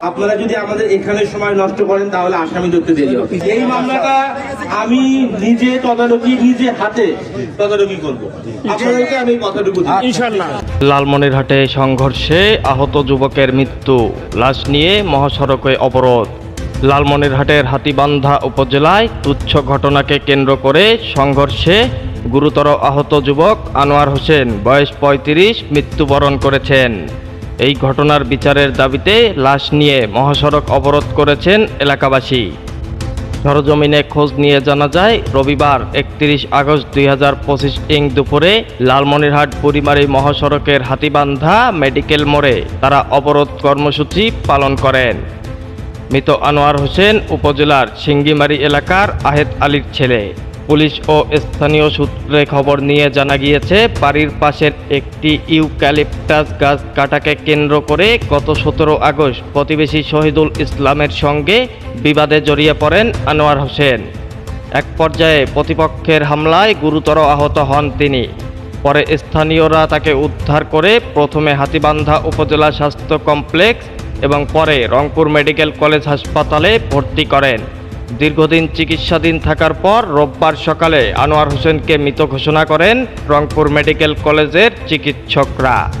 আপনারা যদি আমাদের এখানে সময় নষ্ট করেন তাহলে আসামি ধরতে দেরি হবে। এই মামলাটা আমি নিজে তদারকি নিজে হাতে তদারকি করব। আপনাদেরকে আমি কথাটুকু দিই। লালমনিরহাটে সংঘর্ষে আহত যুবকের মৃত্যু লাশ নিয়ে মহাসড়কে অবরোধ। লালমনিরহাটের হাতিবান্ধা উপজেলায় তুচ্ছ ঘটনাকে কেন্দ্র করে সংঘর্ষে গুরুতর আহত যুবক আনোয়ার হোসেন বয়স পঁয়ত্রিশ মৃত্যুবরণ করেছেন। এই ঘটনার বিচারের দাবিতে লাশ নিয়ে মহাসড়ক অবরোধ করেছেন এলাকাবাসী। সরজমিনে খোঁজ নিয়ে জানা যায়, রবিবার একত্রিশ আগস্ট দুই হাজার পঁচিশ ইং দুপুরে লালমনিরহাট বুড়িমারি মহাসড়কের হাতিবান্ধা মেডিকেল মোড়ে তারা অবরোধ কর্মসূচি পালন করেন। মৃত আনোয়ার হোসেন উপজেলার সিঙ্গিমারি এলাকার আহেদ আলীর ছেলে। পুলিশ ও স্থানীয় সূত্রে খবর নিয়ে জানা গিয়েছে, বাড়ির পাশের একটি ইউক্যালিপটাস গাছ কাটাকে কেন্দ্র করে গত সতেরো আগস্ট প্রতিবেশী শহীদুল ইসলামের সঙ্গে বিবাদে জড়িয়ে পড়েন আনোয়ার হোসেন। এক পর্যায়ে প্রতিপক্ষের হামলায় গুরুতর আহত হন তিনি। পরে স্থানীয়রা তাকে উদ্ধার করে প্রথমে হাতিবান্ধা উপজেলা স্বাস্থ্য কমপ্লেক্স এবং পরে রংপুর মেডিকেল কলেজ হাসপাতালে ভর্তি করেন। দীর্ঘদিন চিকিৎসাধীন থাকার পর রোববার সকালে আনোয়ার হোসেনকে মৃত ঘোষণা করেন রংপুর মেডিকেল কলেজের চিকিৎসকরা।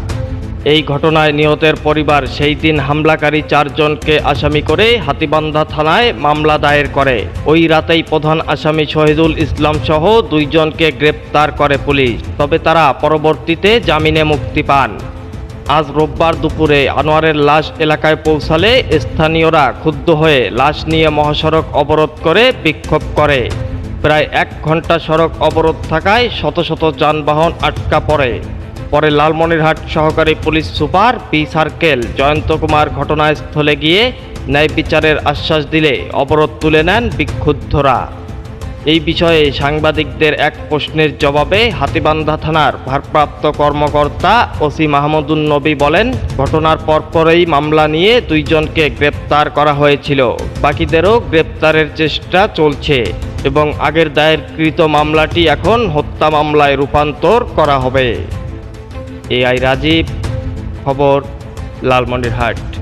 এই ঘটনায় নিহতের পরিবার সেই দিন হামলাকারী চারজনকে আসামি করে হাতিবান্ধা থানায় মামলা দায়ের করে। ওই রাতেই প্রধান আসামি শহীদুল ইসলাম সহ দুইজনকে গ্রেপ্তার করে পুলিশ। তবে তারা পরবর্তীতে জামিনে মুক্তি পান। আজ রোববার দুপুরে আনোয়ারের লাশ এলাকায় পৌঁছালে স্থানীয়রা ক্ষুব্ধ হয়ে লাশ নিয়ে মহাসড়ক অবরোধ করে বিক্ষোভ করে। প্রায় এক ঘণ্টা সড়ক অবরোধ থাকায় শত শত যানবাহন আটকা পড়ে। পরে লালমনিরহাট সহকারী police super P circle Joyanta Kumar ঘটনাস্থলে গিয়ে ন্যায় বিচারের আশ্বাস দিলে অবরোধ তুলে নেন বিক্ষুব্ধরা। এই বিষয়ে সাংবাদিকদের এক প্রশ্নের জবাবে হাতিবান্ধা থানার ভারপ্রাপ্ত কর্মকর্তা ওসি মাহমুদুন নবী বলেন, ঘটনার পরপরই মামলা নিয়ে দুইজনকে গ্রেপ্তার করা হয়েছিল। বাকিদেরও গ্রেপ্তারের চেষ্টা চলছে এবং আগের দায়েরকৃত মামলাটি এখন হত্যা মামলায় রূপান্তর করা হবে। এআই রাজীব, খবর, লালমনিরহাট।